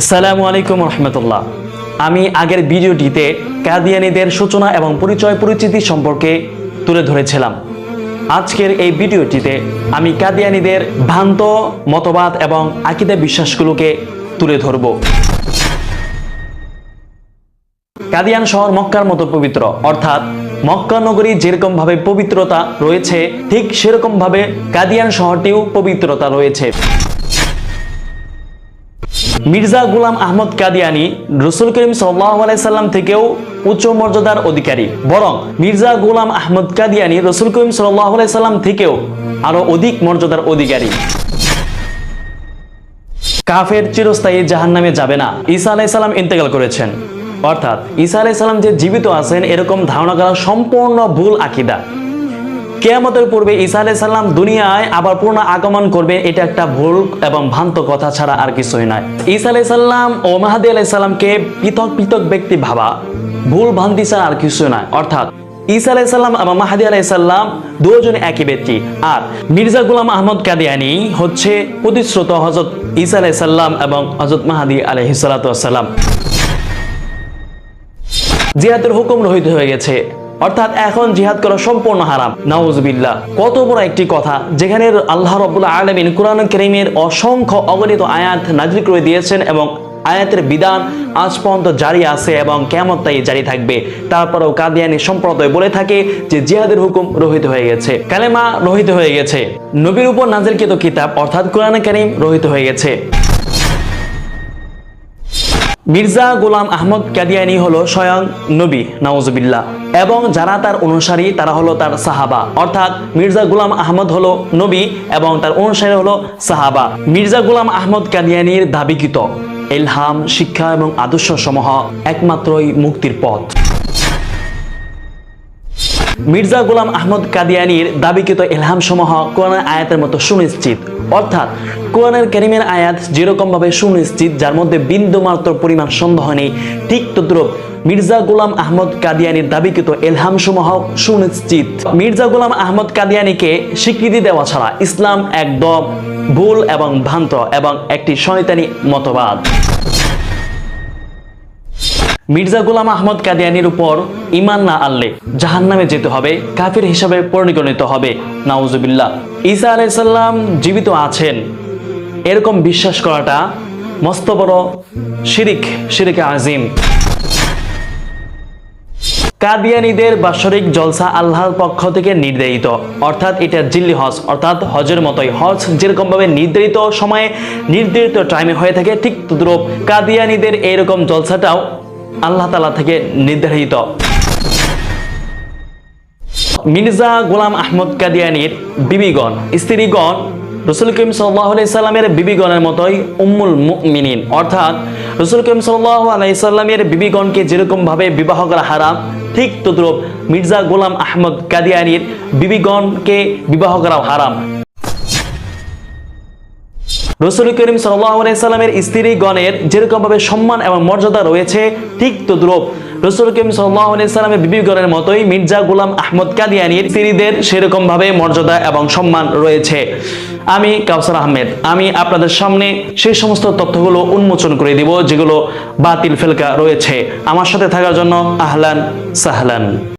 আসসালামু আলাইকুম রহমতুল্লাহ। আমি আগের ভিডিওটিতে কাদিয়ানিদের সূচনা এবং পরিচয় পরিচিতি সম্পর্কে তুলে ধরেছিলাম। আজকের এই ভিডিওটিতে আমি কাদিয়ানিদের ভ্রান্ত মতবাদ এবং আকিদা বিশ্বাসগুলোকে তুলে ধরব। কাদিয়ান শহর মক্কার মতো পবিত্র, অর্থাৎ মক্কা নগরী যেরকম ভাবে পবিত্রতা রয়েছে, ঠিক সেরকম ভাবে কাদিয়ান শহরটিও পবিত্রতা রয়েছে। মির্জা গুলাম আহমদ কাদিয়ানি রসুল করিম সাল্লাম থেকেও উচ্চ মর্যাদার অধিকারী। বরং মির্জা গুলাম আহমদ কাদিয়ানি রসুল করিম সাল্লাম থেকেও আরও অধিক মর্যাদার অধিকারী। কাফের চিরস্থায়ী জাহান নামে যাবে না, ঈসা আলাইসাল্লাম ইন্তেকাল করেছেন। অর্থাৎ ঈসা আলাইসাল্লাম যে জীবিত আছেন, এরকম ধারণা করা সম্পূর্ণ ভুল আকিদা। কেয়ামতের পূর্বে ঈসা আলাইসাল্লাম দুনিয়ায় আবার পূর্ণ আগমন করবে, এটা একটা ভুল এবং ভ্রান্ত কথা ছাড়া আর কিছুই নয়। ঈসা আলাইসাল্লাম ও মাহাদি আলাইসাল্লামকে পৃথক পৃথক ব্যক্তি ভাবা, ভুল ভ্রান্তি ছাড়া আর কিছু নয়। অর্থাৎ, ঈসা আলাইসাল্লাম এবং মাহাদি আলাইসাল্লাম দুজন একই ব্যক্তি। আর মির্জা গুলাম আহমদ কাদিয়ানি হচ্ছে প্রতিশ্রুত হজরত ঈসা আলাইসাল্লাম এবং হজরত মাহাদি আলহিসাল্লাম জিহাদের হুকুম রহিত হয়ে গেছে। অর্থাৎ এখন জিহাদ করা সম্পূর্ণ হারাম। নাউজবিল্লাহ। কত বড় একটি কথা যেখানে আল্লাহ রবুল্লাহ আলমিন কোরআন করিমের অসংখ্য অগণিত আয়াত নাজিল করে দিয়েছেন এবং আয়াতের বিধান আজ পর্যন্ত জারি আছে এবং কেমন তাই জারি থাকবে। তারপরেও কাদিয়ানি সম্প্রদায় বলে থাকে যে জিহাদের হুকুম রহিত হয়ে গেছে। কালেমা রহিত হয়ে গেছে। নবীর উপর নাজিলকৃত কিতাব অর্থাৎ কোরআন করিম রহিত হয়ে গেছে। মির্জা গোলাম আহমদ কাদিয়ানি হলো স্বয়ং নবী নওয়াজবিল্লাহ এবং যারা তার অনুসারী, তারা হলো তার সাহাবা। অর্থাৎ মির্জা গোলাম আহমদ হলো নবী এবং তার অনুসারী হলো সাহাবা। মির্জা গোলাম আহমদ কাদিয়ানির দাবিকৃত এলহাম শিক্ষা এবং আদর্শ সমূহ একমাত্রই মুক্তির পথ। মির্জা গোলাম আহমদ কাদিয়ানির দাবিকৃত এলহাম সমূহ কোরআনের আয়াতের মতো সুনিশ্চিত। অর্থাৎ কোরআনের কারিমের আয়াত যেরকম ভাবে সুনিশ্চিত, যার মধ্যে বিন্দু মাত্র পরিমাণ সন্দেহ নেই, ঠিক তদ্রুপ মির্জা গোলাম আহমদ কাদিয়ানির দাবিকৃত এলহাম সমূহ সুনিশ্চিত। মির্জা গোলাম আহমদ কাদিয়ানিকে স্বীকৃতি দেওয়া ছাড়া ইসলাম একদম ভুল এবং ভ্রান্ত এবং একটি শয়তানি মতবাদ। মির্জা গোলাম আহমদ কাদিয়ানির উপর ইমান না আনলে জাহান নামে যেতে হবে, কাফির হিসাবে পরিগণিত হবে। নাউজুবিল্লাহ। ঈসা আলাইসাল্লাম জীবিত আছেন। এরকম বিশ্বাস করাটা মস্ত বড় শিরিক, শিরিকে আজিম। কাদিয়ানিদের বাৎসরিক জলসা আল্লাহর পক্ষ থেকে নির্ধারিত। অর্থাৎ এটা জিল্লি হজ, অর্থাৎ হজের মতোই। হজ যেরকম ভাবে নির্ধারিত সময়ে, নির্ধারিত টাইমে হয়ে থাকে, ঠিক তদ্রুপ কাদিয়ানিদের এইরকম জলসাটাও আল্লাহ তালা থেকে নির্ধারিত। মির্জা গোলাম আহমদ কাদিয়ানির বিবিগণ, স্ত্রীগণ, রসুল করিম সাল্লাহ সাল্লামের বিবিগণের মতোই উম্মুল মুমিনিন। অর্থাৎ রসুল করিম সাল্লাহ আলাইসাল্লামের বিবিগণকে যেরকম ভাবে বিবাহ করা হারাম, ঠিক তদ্রুপ মির্জা গোলাম আহমদ কাদিয়ানির বিবিগণকে বিবাহ করা হারাম। রসুল করিম সাল্লামের স্ত্রীগণের যেরকম ভাবে সম্মান এবং মর্যাদা রয়েছে, ঠিক তদ্রুপ রসুল করিম সাল্লামের বিবিগণের মতোই মির্জা গুলাম আহমদ কাদিয়ানির স্ত্রীদের সেরকম ভাবে মর্যাদা এবং সম্মান রয়েছে। আমি কাউসার আহমেদ, আমি আপনাদের সামনে সেই সমস্ত তথ্যগুলো উন্মোচন করে দিব যেগুলো বাতিল ফেলকা রয়েছে। আমার সাথে থাকার জন্য আহলান সাহলান।